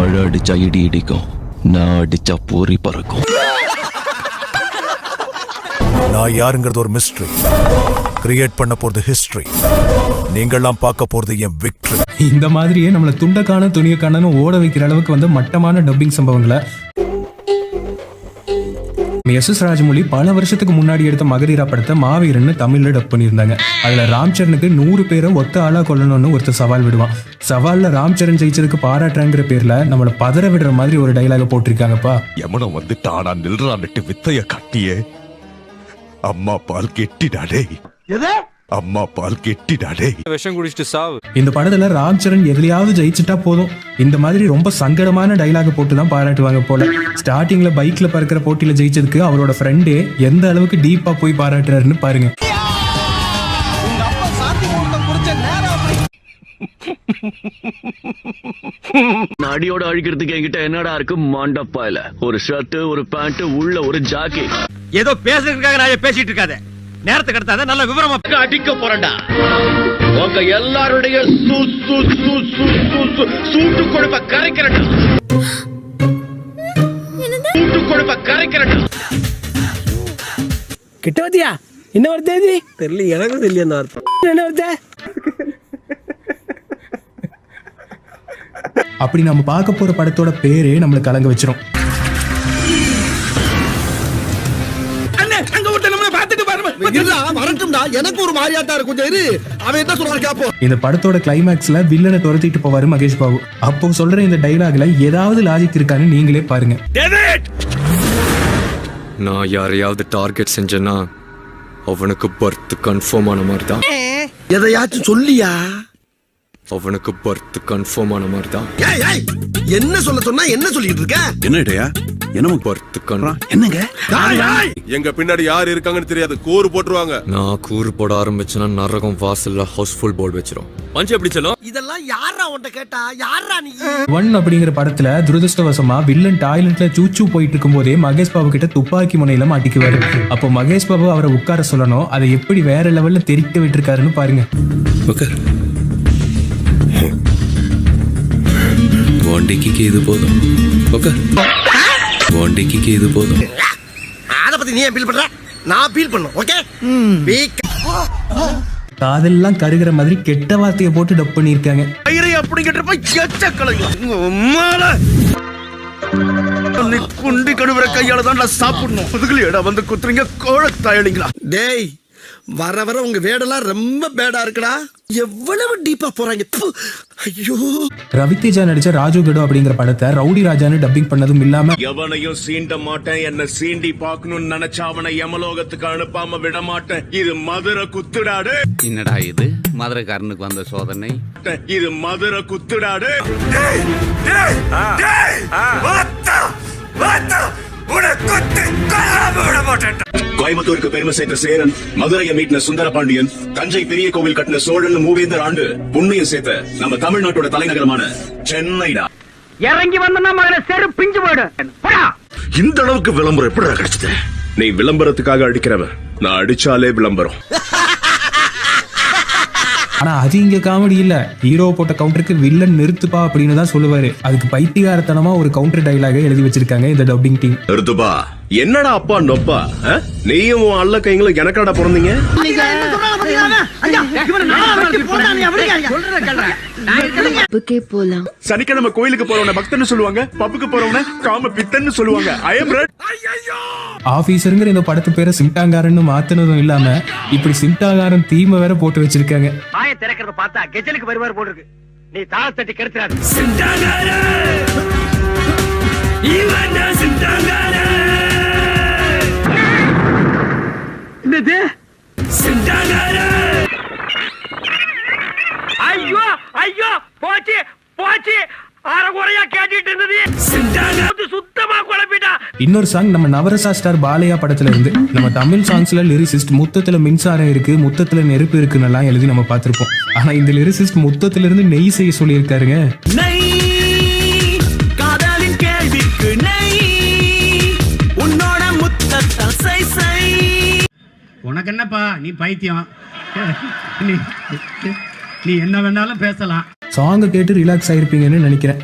மழை அடிச்சா இடி இடிக்கும் நான் அடிச்சா பொறி பறக்கும். நான் யாருங்கிறது ஒரு மிஸ்ட்ரி கிரியேட் பண்ண போறது ஹிஸ்டரி நீங்கள்லாம் பார்க்க போறது என் விக்டரி இந்த மாதிரியே நம்மளை துண்டக்கான துணியக்கானு ஓட வைக்கிற அளவுக்கு வந்து மட்டமான டப்பிங் சம்பவங்களை எஸ் எஸ் ராஜமௌழி பல வருஷத்துக்கு முன்னாடி எடுத்த மகரீரா படத்தை மாவீரன்னு தமிழ்ல டப் பண்ணியிருந்தாங்க. அதுல ராம்சரனுக்கு நூறு பேரை ஒத்த ஆளா கொல்லணும்னு ஒருத்தர் சவால் விடுவான். சவால்ல ராம்சரண் ஜெயிச்சதுக்கு பாராட்டுறாங்கிற பேர்ல நம்மள பதற விடுற மாதிரி ஒரு டைலாக போட்டிருக்காங்கப்பா. எமனம் வந்து தானா நில்றான்ட்டு வித்தைய கட்டியே. அம்மா பால் கெட்டிடாடே அம்மா பால் கெட்டிடாடே. விஷம் குடிச்சிட்டு சாவு. இந்த படத்துல ராம் சரண் எதுலயாவது ஜெயிச்சுட்டா போதும். இந்த மாதிரி ரொம்ப சங்கடமான டைலாக போட்டு தான் பாராட்டுவாங்க போல. ஸ்டார்டிங்ல பைக்ல பறக்கிற போட்டியில ஜெயிச்சதுக்கு அவரோட ஃப்ரெண்டே எந்த அளவுக்கு டீப்பா போய் பாராட்டுறாருன்னு பாருங்க. அடியோட அழிக்கிறதுக்கு என்கிட்ட என்னடா இருக்கு? மண்டப்பாயில ஒரு ஷர்ட் ஒரு பேண்ட் உள்ள ஒரு ஜாக்கி ஏதோ பேசுறதுக்காக நான் பேசிட்டு இருக்காத. நேரத்தை கடத்தாத நல்ல விவரமா அடிக்க போறேன்டா. உங்க எல்லாருடைய சு சு சு சு சு சு சூட்டு கொடுப்ப கரைக்கிறேன்டா. சூட்டு கொடுப்ப கரைக்கிறேன்டா. கிட்ட வத்தியா என்ன வருது இது தெரியல எனக்கும் தெரியல அந்த அர்த்தம். என்ன வருது அப்படி நம்ம பார்க்க போற படத்தோட பேரே நம்மளை கலங்க வச்சிரும். அங்க ஒருத்தன் நம்மள பாத்துட்டு பாருங்க வரட்டும்டா. எனக்கு ஒரு மாதிரியாட்டா இருக்கு கொஞ்சம் இரு அவன் என்ன சொல்றான் கேப்போம் இந்த படத்தோட கிளைமேக்ஸ்ல வில்லனை துரத்திட்டு போவாரு மகேஷ் பாபு. அப்போ சொல்ற இந்த டைலாக்ல ஏதாவது லாஜிக் இருக்கான்னு நீங்களே பாருங்க. நான் யாரையாவது டார்கெட் செஞ்சேன்னா அவனுக்கு பர்த் கன்ஃபார்ம் ஆன மாதிரி தான் எதையாச்சும் சொல்லியா? அவனுக்கு பர்த் கன்ஃபார்ம் ஆன மாதிரி தான் ஏய் ஏய் என்ன சொல்ல சொன்னா என்ன சொல்லிட்டு இருக்க? என்னடையா என்ன பர்த் கன் என்னங்க? எங்க பின்னாடி யார் இருக்காங்கன்னு தெரியாது. கூறு போட்டுருவாங்க. நான் கூறு போட ஆரம்பிச்சேன்னா நரகம் வாசல்ல ஹவுஸ்ஃபுல் போர்டு வச்சிரும். பஞ்சு எப்படி சொல்லும்? இதெல்லாம் யாரா உன்ட்ட கேட்டா? யாரா நீ? ஒன் அப்படிங்கிற படத்துல துரதிருஷ்டவசமா வில்லன் டாய்லெட்ல சூச்சு போயிட்டு இருக்கும் போதே மகேஷ் பாபு கிட்ட துப்பாக்கி முனையில மாட்டிக்குவாரு. அப்போ மகேஷ் பாபு அவரை உட்கார சொல்லணும். அதை எப்படி வேற லெவல்ல தெரிக்க விட்டுருக்காருன்னு பாருங்க. வாண்டிக்கு இது போதும் ஓகே வாண்டிக்கு இது போதும் அத பத்தி நீ ஏன் ஃபீல் பண்ற நான் ஃபீல் பண்ணும் ஓகே காதெல்லாம் கருகிற மாதிரி கெட்ட வார்த்தையை போட்டு டப் பண்ணியிருக்காங்க ஐயரை அப்படிங்கிட்ட எச்ச நீ குண்டி கடுவர கையால தான் சாப்பிடணும் முதுகுல இடம் வந்து குத்துறீங்க கோழத்தாயலிங்களா டேய் வர வர உங்க வேடெல்லாம் ரொம்ப பேடா இருக்குடா. எவ்வளவு டீப்பா போறாங்க. ஐயோ. ரவிதேஜா நடிச்ச ராஜு கடு அப்படிங்கிற படத்தை ரவுடி ராஜான்னு டப்பிங் பண்ணதும் இல்லாம எவனையும் சீண்ட மாட்டேன். என்ன சீண்டி பார்க்கணும்னு நினைச்ச அவனை யமலோகத்துக்கு அனுப்பாம விட மாட்டேன் இது மதுரை குத்துடாடு. என்னடா இது? மதுரைக்காரனுக்கு வந்த சோதனை. இது மதுரை குத்துடாடு. கோயம்புத்தூருக்கு பெருமை சேர்த்த சேரன் மதுரையை மீட்டின சுந்தர பாண்டியன் தஞ்சை பெரிய கோவில் கட்டின சோழன் மூவேந்தர் ஆண்டு புண்ணியம் சேர்த்த நம்ம தமிழ்நாட்டோட தலைநகரமான சென்னைடா. இறங்கி வந்தனா மகன செரு பிஞ்சு போயிடு. இந்த அளவுக்கு விளம்பரம் எப்படி கிடைச்சது? நீ விளம்பரத்துக்காக அடிக்கிறவன். நான் அடிச்சாலே விளம்பரம். ஆனா அது இங்க காமெடி இல்ல. ஹீரோ போட்ட கவுண்டருக்கு வில்லன் நிறுத்துப்பா அப்படின்னு தான் சொல்லுவாரு. அதுக்கு பைத்தியகாரத்தனமா ஒரு கவுண்டர் டைலாக எழுதி வச்சிருக்காங்க இந்த டப்பிங் டீம் நிறுத்துப்பா. என்னடா அப்பா நொப்பா? ஆ? நீயும் அல்ல கைங்களும் எனக்காடா பிறந்தீங்க? பப்புக்கே போலாம். சனிக்கிழமை கோயிலுக்கு போறவன பக்தன்னு சொல்லுவாங்க பப்புக்கு போறவன காம பித்தன்னு சொல்லுவாங்க. ஐ எம் ரெட் ஆபீசருங்கிற இந்த படத்து பேரை சிம்டாங்காரன்னு மாத்தினதும் இல்லாம இப்படி சிம்டாங்காரன் தீமை வேற போட்டு வச்சிருக்காங்க. வாயை திறக்கிறத பார்த்தா கெஜலுக்கு வருவார் போல் இருக்கு நீ தாள தட்டி கெடுத்துறாரு என்னது இன்னொரு சாங் நம்ம நவரசா ஸ்டார் பாலையா படத்துல இருந்து நம்ம தமிழ் சாங்ஸ்ல லிரிசிஸ்ட் முத்தத்துல மின்சாரம் இருக்கு முத்தத்துல நெருப்பு இருக்குன்னு எல்லாம் எழுதி நம்ம பார்த்திருப்போம். ஆனா இந்த லிரிசிஸ்ட் முத்தத்துல இருந்து நெய் செய்ய சொல்லியிருக்காருங்க. காதலின் கேள்விக்கு நெய் உன்னோட முத்தத்தால் சை சை உனக்கு என்னப்பா நீ பைத்தியம். நீ நீ என்ன வேணாலும் பேசலாம். சாங்கை கேட்டு ரிலாக்ஸ் ஆயிருப்பீங்கன்னு நினைக்கிறேன்.